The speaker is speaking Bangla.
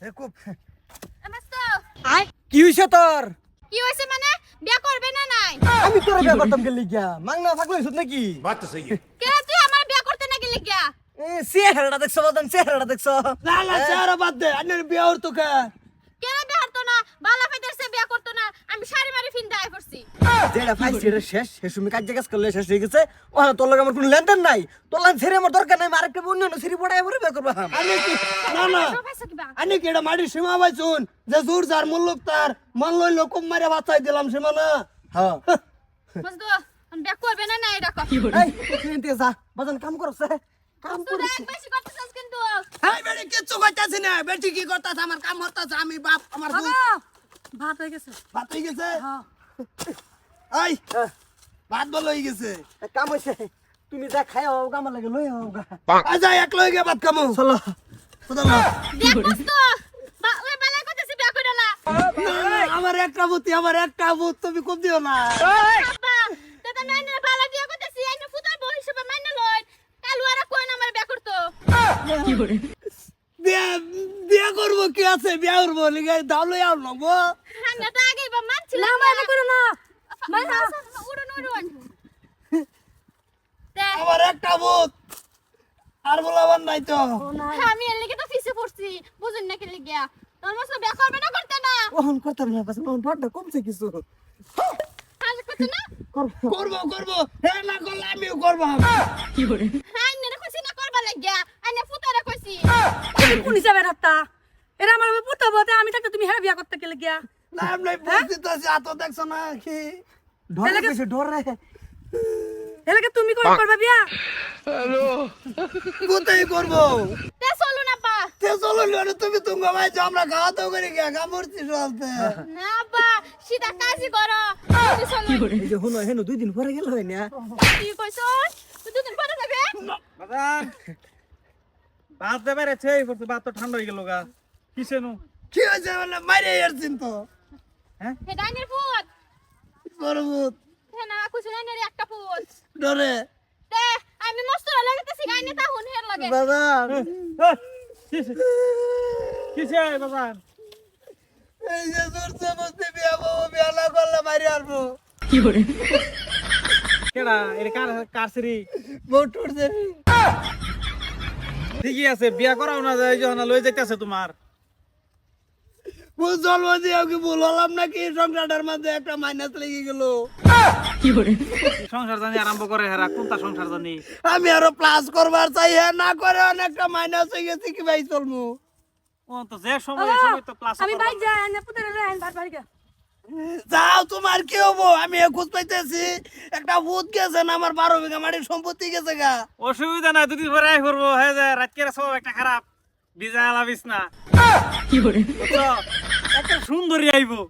খুব কি হইছে তোর? কি হইছে মানে? বিয়া করবে না নাই? আমি তোর বিয়া করতাম গেলি গিয়া মাংনা থাকলে হইছত নাকি? বাত তো সহি কে তুই আমার বিয়া করতে দেখছ বদন বাদ দে আন্নার বিয়া ওর তো যেটা ফাইছি এটা শেষ। শেষ তুমি কাজ কাজ করলে শেষ হয়ে গেছে। ও তোর লগে আমার কোনো লেনদেন নাই। তোর লাইন ছেড়ে আমার দরকার নাই আরেকটা অন্য অন্য ছেড়ে পড়াই পরে বিয়া করবা। আনে কি না না। আনে কি এটা মাটির সীমা পাইছুন যে জোর যার মুল্লুক তার। মান লই লোকম মারে বাঁচাই দিলাম সীমা না হ্যাঁ মাস্ত করবে না নাই এটা কর এই যা। বাজান কাম করছ কাম তুই করিস এক বেশি করতেছিস কিন্তু। এই বেড়ি কিচ্ছু করতেছি না। বেটি কি করতেছে? আমার কাম হতেছে আমি বাপ আমার ভাত হয়ে গেছে। ভাত হয়ে গেছে? এই ভাত বল হয়ে গেছে। কাম হইছে তুমি যা খাই হোক আমার লাগে লই হোক আচ্ছা এক লই গে ভাত খামু। চলো। কোথাও না। আমার একটা বুদ্ধি আমার একটা বুদ্ধ তুমি কম দিও না। বিয়া করব কি আছে? বিয়া করব লিগে দাও লই আও নবো হ্যাঁ না তো আগে বা মানছিল না। বলাবার নাই তো। আমি এর লিগে তো ফিসে পড়ছি বুঝুন না কি লিগিয়া তোর মতো বিয়া করবে না করতে না। ওহন করতাম না বাস বড়টা কমছে কিছু। আজ করতে না? করব করব। হে না করলে আমিও করব। হ্যাঁ না কইছি না করবা লাগিয়া আইনা ফুটারে কইছি। কোন হিসাবে রাখতা? এরা আমার পুতো বলতে আমি থাকতে তুমি হ্যাঁ বিয়া করতে গেলে গিয়া না এমনি বুদ্ধি তো আছে আতো দেখছ না কি? ডরে কইছে ডরে এলাকে তুমি করে করবে বিয়া? কোথায় করব? তে চলু না পা। তে চলো তুমি তুমি ভাইছো আমরা খাওয়া দাওয়া করে গিয়া কামড়ছি চলতে না সিধা কাজই করো। চলু। এই যে হুনো হেনো দুই দিন পরে গেল হয় না? কি কইছ? তুই দুদিন পরে যাবে? বাজান ভাত দেবে রে ছে করতে ভাত তো ঠান্ডা হয়ে গেল গা। কিসে নু কি হয়েছে বলে মাইরে এরছিন তো? হে ডাইনের ফুট বড় বুধ হে না ডাইনের একটা ফুট ডরে আমি মস্ত লাগাতেছি গাইনে তা হুন হের লাগে। বাজান কিসে কিসে বাজান এই যে জোরছে বসতে বিয়া বাবু বিয়া না করলে মারি আরবো কেডা এর কার কারসরি বউ টুটছে ঠিকই আছে বিয়া করাও না যায় যখন লই যাইতেছে তোমার। জন্ম দিয়ে কি ভুল হলাম নাকি? সংসারটার মধ্যে একটা মাইনাস লেগে গেল। সংসার জানি আরম্ভ করে হেরা কোনটা সংসার জানি? আমি আরও প্লাস করবার চাই হ্যাঁ না করে অনেকটা মাইনাস হয়ে গেছে কি ভাই চলমু ও তো যে সময় সময় তো ক্লাস আমি বাইক যাই আনে পুতে রে আইন ভাত বাড়ি যাও তোমার কি হব? আমি একুশ পাইতেছি। একটা ভূত গেছে না আমার বারো বিঘা মাটির সম্পত্তি গেছে গা। অসুবিধা নাই দুদিন পরে আই করব হয়ে যায় রাতকে সব একটা খারাপ। বিজা আলাবিস না। কি করে? একটা সুন্দরী আইবো।